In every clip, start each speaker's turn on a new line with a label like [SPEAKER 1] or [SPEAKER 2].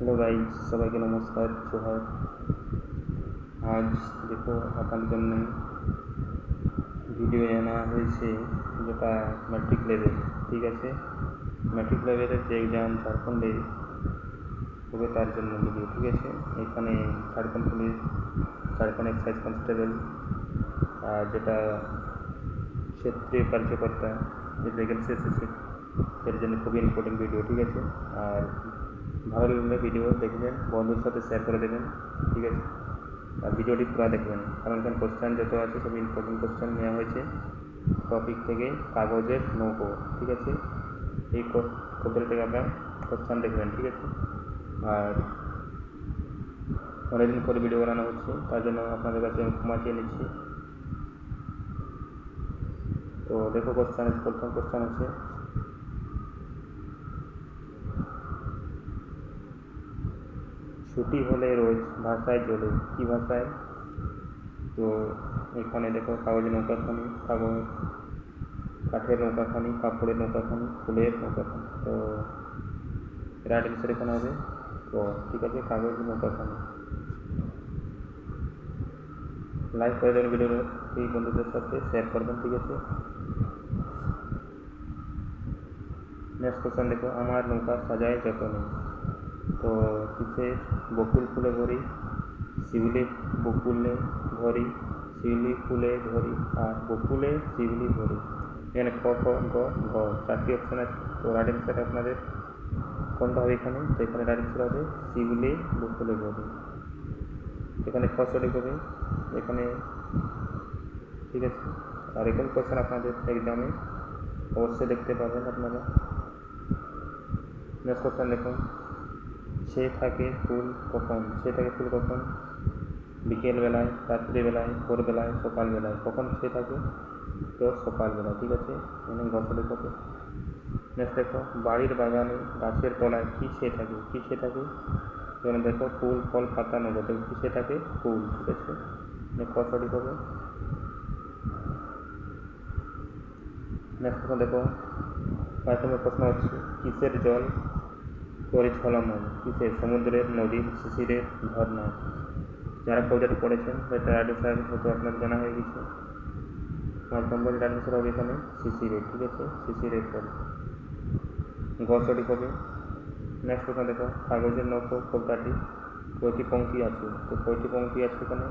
[SPEAKER 1] Hello guys সবাইকে নমস্কার জোহার আজ দেখো আপনার জন্য ভিডিও আনা হয়েছে যেটা ম্যাট্রিক লেভেল ঠিক আছে? ম্যাট্রিক লেভেলের যে এক্সাম ঝাড়খণ্ডে হবে তার জন্য ভিডিও ঠিক আছে? এখানে Jharkhand police, Jharkhand excise constable আর যেটা ক্ষেত্রীয় কার্যকর্তা, যে ভ্যাকেন্সি এসেছে, এর জন্য খুবই ইম্পর্টেন্ট ভিডিও ঠিক আছে? আর ভালো লাগলে ভিডিও দেখবেন, বন্ধুর সাথে শেয়ার করে দেবেন, ঠিক আছে? আর ভিডিওটি পুরো দেখবেন। কারণ এখানে কোশ্চেন যত আছে, সব ইম্পর্টেন্ট কোশ্চেন নেওয়া হয়েছে। টপিক থেকে কাগজের নৌকো, ঠিক আছে? এই কবিতা থেকে আপনার কোশ্চেন দেখবেন, ঠিক আছে? আর অনেকদিন পরে ভিডিও বানানো হচ্ছে, তার জন্য আপনাদের কাছে আমি ক্ষমা চেয়ে নিচ্ছি। তো দেখো কোশ্চেন প্রথম কোশ্চেন আছে ছুটি হলে রোজ ভাষায় চলে। কী ভাষায়? তো এখানে দেখো কাগজের নৌকাখানি, কাগজ, কাঠের নৌকাখানি, কাপড়ের নৌকাখানি, ফুলের নৌকাখানি। তো রাইট অ্যান্সার এখানে হবে তো ঠিক আছে? কাগজ নৌকাখানি। লাইক করে দেবেন ভিডিও এই বন্ধুদের সাথে শেয়ার করবেন ঠিক আছে? নেক্সট কোশ্চেন দেখো, আমার নৌকা সাজায় যতনে তো কিসের বকুল ফুলে ভরি, শিউলি বকুলে ভরি, শিউলি ফুলে ভরি আর বকুলে শিউলি ভরি। এখানে ক ক গ, ঘ, চারটি অপশান আছে। তো রাইট অ্যান্সার আপনাদের কোনটা হবে এখানে? তো এখানে রাইট অ্যান্সার হবে শিউলি বকুলে ভরি। এখানে খ সঠিক হবে। এখানে ঠিক আছে। আর এরকম কোশ্চেন আপনাদের এক্সামে অবশ্যই দেখতে পাবেন আপনারা। নেক্সট কোশ্চেন দেখুন। সে থাকে ফুল কখন? সে থাকে ফুল কখন? বিকেলবেলায়, রাত্রিবেলায়, ভোরবেলায়, সকালবেলায়। কখন সে থাকে? তো সকালবেলায়, ঠিক আছে? মানে গল্পটি কত নেক্সট দেখো, বাড়ির বাগানে গাছের তলায় কী সে থাকে? কী সে থাকে? যেমন দেখো, ফুল, ফল, পাতা নগদ কী সে থাকে? ফুল, ঠিক আছে? ক সঠিক হবে নেক্সট দেখো নম্বর প্রশ্ন হচ্ছে, কিসের জল? পরিছলময় কিসের সমুদ্রের নদীর শিশিরের ঝর্ণা যারা কবিতাটি পড়েছেন রাইট স্যার হয়তো আপনার জানা হয়ে গেছে। পাঁচ নম্বর আনসার হবে এখানে শিশিরের ঠিক আছে? শিশিরের ফল গ সঠিক হবে। নেক্সট প্রশ্ন দেখো, কাগজের নৌকো কবিতাটি কয়টি পঙ্ক্তি আছে? তো কয়টি পঙ্ক্তি আছে এখানে?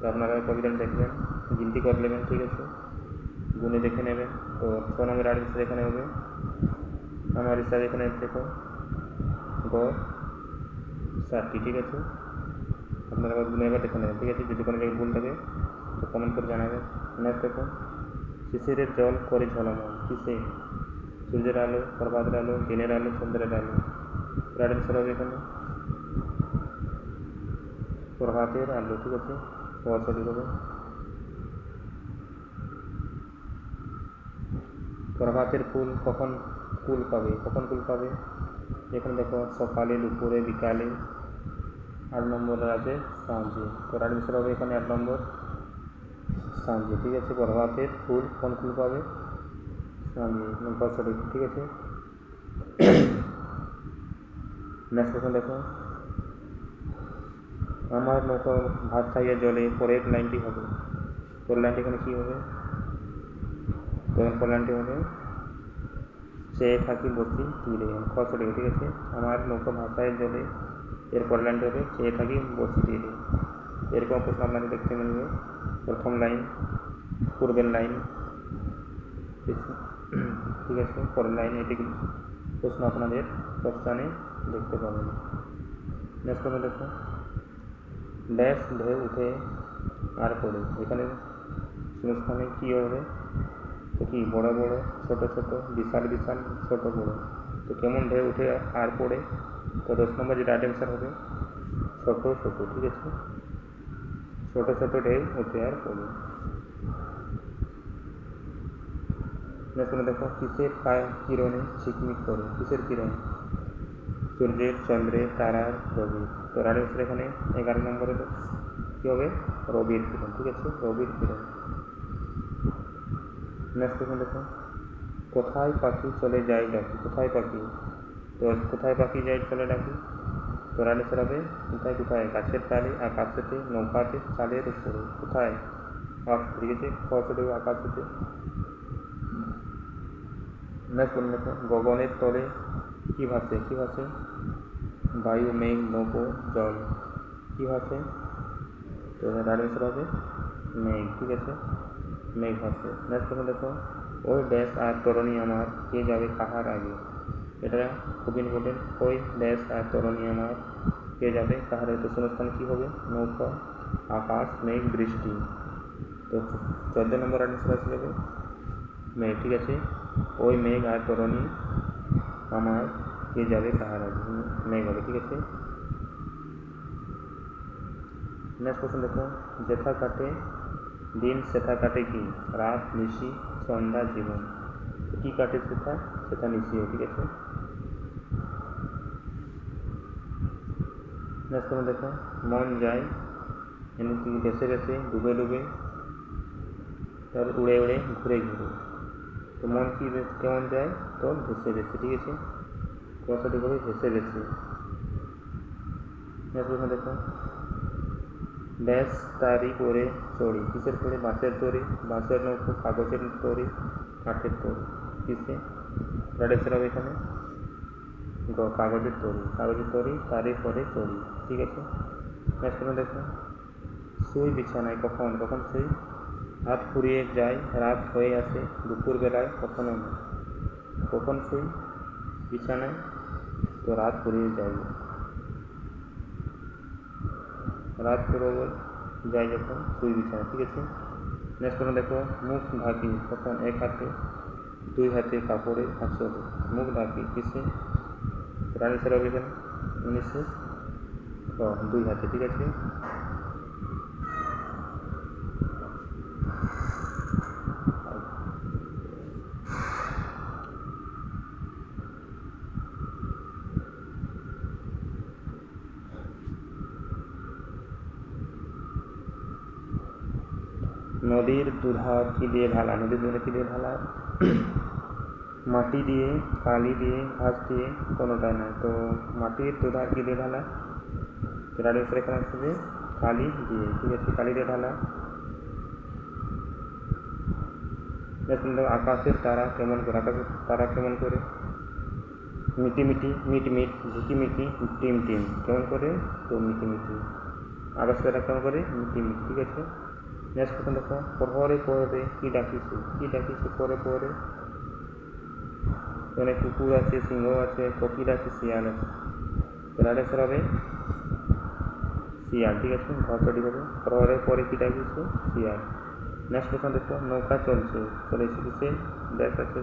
[SPEAKER 1] তো আপনারা কবিতাটি দেখবেন, গিনতি করে নেবেন, ঠিক আছে? গুনে দেখে নেবেন। তো ছ নম্বর আনসার এখানে হবে। আমার হিসাবে এখানে দেখো গ। সাতটি ঠিক আছে? আপনারা গুনে এবার দেখে নেবেন ঠিক আছে? যদি কোনো জায়গায় ভুল থাকে, তো কমেন্ট করে জানাবেন। নেক্সট দেখো শিশিরের জল করে ঝলমল, কিসে? সূর্যের আলো, প্রভাতের আলো, দিনের আলো, চন্দ্রের আলো। রাইট অ্যান্সার হবে এখানে। প্রভাতের আলো, ঠিক আছে? সঠিক হবে। প্রভাতের ফুল কখন ফুল পাবে? কখন ফুল পাবে? এখানে দেখো সকালে, দুপুরে, বিকালে, আট নম্বরে আছে সাঁঝে তো রাইট হবে এখানে আট নম্বর সাঁঝে ঠিক আছে? প্রভাতের ফুল, কোন ফুল পাবে? সাঁঝে নম্বর সঠিক ঠিক আছে? নেক্সট প্রশ্ন দেখো। আমার নৌকা ভাত খাইয়া জলে পরের লাইনটি হবে। পরের লাইনটি এখানে কী হবে? পরের লাইনটি হবে সে থাকি বসি তীরে খ সঠিক ঠিক আছে? আমার নৌকা ভাষায় জলে এর পরের লাইনটি হবে সে থাকি বসি তীরে এরকম প্রশ্ন আপনাকে দেখতে মিলবে। প্রথম লাইন, পূর্বের লাইন ঠিক আছে? পরের লাইন, এটি প্রশ্ন আপনাদের কোশ্চানে দেখতে পাবেন। নেক্সট প্রশ্ন দেখো। ড্যাশ ঢেউ উঠে আর পড়ে। এখানে শূন্যস্থানে কী হবে? তো কি বড় বড়, ছোট ছোট, বিশাল বিশাল, ছোট বড়। তো কেমন ঢেউ উঠে আর পড়ে? তো দশ নম্বর যে রাইট অ্যান্সার হবে, ছোট ছোট, ঠিক আছে? ছোট ছোট ঢেউ উঠে আর পড়ে। দেখো, কিসের কিরণে ঝিকমিক করে? কিসের কিরণ? সূর্যের, চন্দ্রের, তারার, রবির। তো রাইট অ্যান্সার এখানে এগারো নম্বরে কী হবে? রবির কিরণ, ঠিক আছে? রবির কিরণ। নেক্সট প্রশ্ন দেখো। কোথায় পাখি চলে যায় ডাকি? কোথায় পাখি? তো কোথায় পাখি যায় চলে ডাকি? তো রাইট অ্যান্সার কোথায় কোথায়? গাছের ডালে, আকাশেতে, নৌকাতে, চালের উপরে। কোথায়? আকাশ ঠিক আছে ফসলে আকাশেতে। নেক্সট বলুন দেখো। গগনের তলে কী ভাসে? কী ভাসে? বায়ু, মেঘ, নৌক, জল। কী ভাসে? তো অ্যান্সার হবে মেঘ, ঠিক আছে? মেঘ ভাসে নেক্সট প্রশ্ন দেখো, ওই ড্যাশ আর তরণী আমার, কে যাবে কাহার আগে? এটা খুব ইম্পর্টেন্ট ওই ড্যাশ আর তরণী আমার, কে যাবে কাহার আগে? তো শূন্যস্থান কী হবে? নৌকা, আকাশ, মেঘ, বৃষ্টি। তো চোদ্দ নম্বর আনসার আসে মেঘ, ঠিক আছে? ওই মেঘ আর তরণী আমার, কে যাবে কাহার আগে? মেঘ হবে, ঠিক আছে? নেক্সট কোশ্চেন দেখো, যেথা কাটে দিন সেথা কাটে কি রাত নিশি সন্ধ্যা জীবন কি কাটে সেথা সেথা নিশিও ঠিক আছে নেক্সট কোশ্চেন দেখো মন যায় এমনকি বেসে বেসে ডুবে ডুবে তারপর উড়ে উড়ে ঘুরে ঘুরে তো মন কি বে- কেমন যায় তো ভেসে ভেসে ঠিক আছে কথাটি হবে ভেসে ভেসে নেক্সট প্রশ্ন দেখো ড্যাশ তারি করে চড়ি। কিসের করে বাঁশের তৈরি বাঁশের নৌকো, কাগজের তৈরি কাঠের তৈরি কিসে? রাডেসের এখানে। গ, কাগজের তৈরি কাগজের তৈরি তারি করে চড়ি। ঠিক আছে? নেক্সট প্রশ্ন দেখো। শুই বিছানায় কখন? কখন শুই? রাত ফুরিয়ে যায়, রাত হয়ে আসে দুপুর বেলায় কখনো না। কখন শুই? বিছানায়। তো রাত ফুরিয়ে যায়। রাত করে যায় যখন শুই বিছানা, ঠিক আছে? নেক্সট করে দেখো, মুখ ঢাকি, তখন এক হাতে, দুই হাতে কাপড়ে আঁচলে মুখ ঢাকি কিসে রানী সেরা এখানে। উনিশে ও, দুই হাতে, ঠিক আছে? নদীর দুধার কি দিয়ে ঢালা? নদীর দুধার কি দিয়ে ঢালা? মাটি দিয়ে, কালি দিয়ে, ঘাস দিয়ে, কোনোটাই নয়। তো মাটির দুধার কি দিয়ে ঢালা? সেটা এখানে আসবে কালি দিয়ে। ঠিক আছে, কালি দিয়ে ঢালা। আকাশের তারা কেমন করে, আকাশের তারা কেমন করে? মিটি মিটি, মিট মিট, ঝিকি মিটি, টিম টিম। কেমন করে? তো মিটি। আকাশের তারা কেমন করে? মিটি মিটি। ঠিক আছে? নেক্সট কোশ্চেন দেখো পরে পরে কি ডাকিছে কি ডাকিছে, পরে পরে? অনেক কুকুর আছে, সিংহ আছে, কোকিল আছে শিয়াল আছে। তাহলে স্যার হবে শিয়াল ঠিক আছে? ঘর ঘরটি হবে পরে পরে কি ডাকিছে? শিয়াল নেক্সট কোশ্চেন দেখো, নৌকা চলছে চলেছে কিসে ব্যাস আছে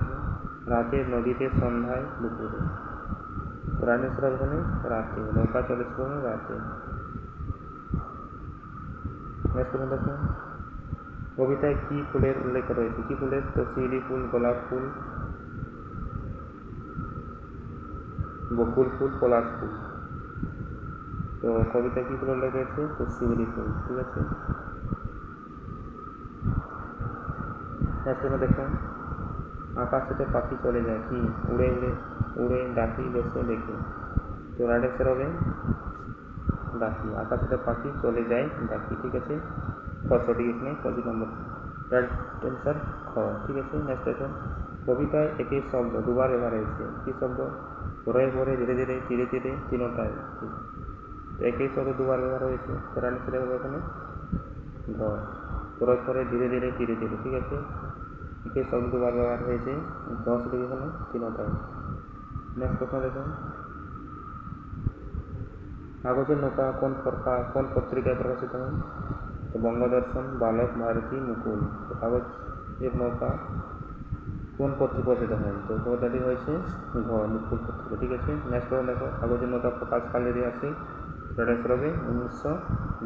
[SPEAKER 1] রাতে নদীতে সন্ধ্যায় দুপুরে। এখানে রাতে। নৌকা চলেছে রাতে। নেক্সট দেখো। কবিতায় কি ফুলের উল্লেখ রয়েছে? কি ফুলের? তো শিউলি ফুল, গোলাপ ফুল, বকুল ফুল, পলাশ ফুল। তো কবিতা কি ফুল উল্লেখ রয়েছে? তো শিউলি ফুল, ঠিক আছে? নেক্সট দেখো আকাশেতে পাখি চলে যায়, কি? উড়ে উড়ে উড়ে, ডাকি, বেসে, দেখে। তো অ্যান্সার হবে ডাকি। আকাশেতে পাখি চলে যায়, ডাকি, ঠিক আছে? সঠিক এখানে পঁচিশ নম্বর। রাইট অ্যান্সার খ, ঠিক আছে নেক্সট দেখুন কবিতায় একই শব্দ, দুবার ব্যবহার হয়েছে কী শব্দ? পরে পরে ধীরে ধীরে ধীরে ধীরে, তিনটায়। একই শব্দ, দুবার ব্যবহার হয়েছে তো রাইট অ্যান্সার হবে এখানে ঘ পরে পরে ধীরে ধীরে ধীরে ধীরে, ঠিক আছে? একই শব্দ, দুবার ব্যবহার হয়েছে ঘ সঠিক এখানে, তিনটায়। নেক্সট প্রশ্ন দেখুন কাগজের নৌকা কোন সরকার কোন পত্রিকায় প্রকাশিত হয়? বঙ্গদর্শন বালক ভারতী মুকুল। তো কাগজের নৌকা কোন পত্রিকা প্রকাশিত হয়? তো কবিতাটি হয়েছে ঘ, মুকুল পত্রিকা ঠিক আছে? নেক্সট করে দেখো। কাগজের নৌকা প্রকাশ কালে দিয়ে আসি সেটা হবে উনিশশো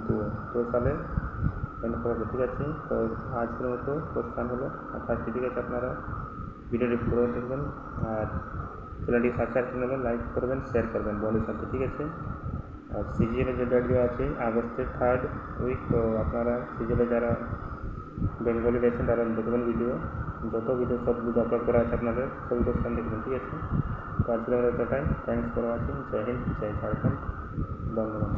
[SPEAKER 1] দু। তো সালে ঠিক আছে? তো আজকের মতো প্রস্থান হলো। আঠাশটি ঠিক আছে আপনারা। ভিডিওটি পুরো দেখবেন। আর চ্যানেলটি সাবস্ক্রাইব করে নেবেন লাইক করবেন শেয়ার করবেন। বন্ধুর সাথে। ঠিক আছে? আর সিজিএলের যে ডেটগুলো আছে, আগস্টের থার্ড উইক তো আপনারা সিজিএলে যারা বেঙ্গলি রয়েছেন তারা দেখবেন ভিডিও যত ভিডিও সব ভিডিও আপলোড করা আছে আপনাদের সব ভিডিও দেখবেন, ঠিক আছে? তো আজকে আমরা এতটাই। Thanks for watching Jai Hind, Jai Jharkhand. ধন্যবাদ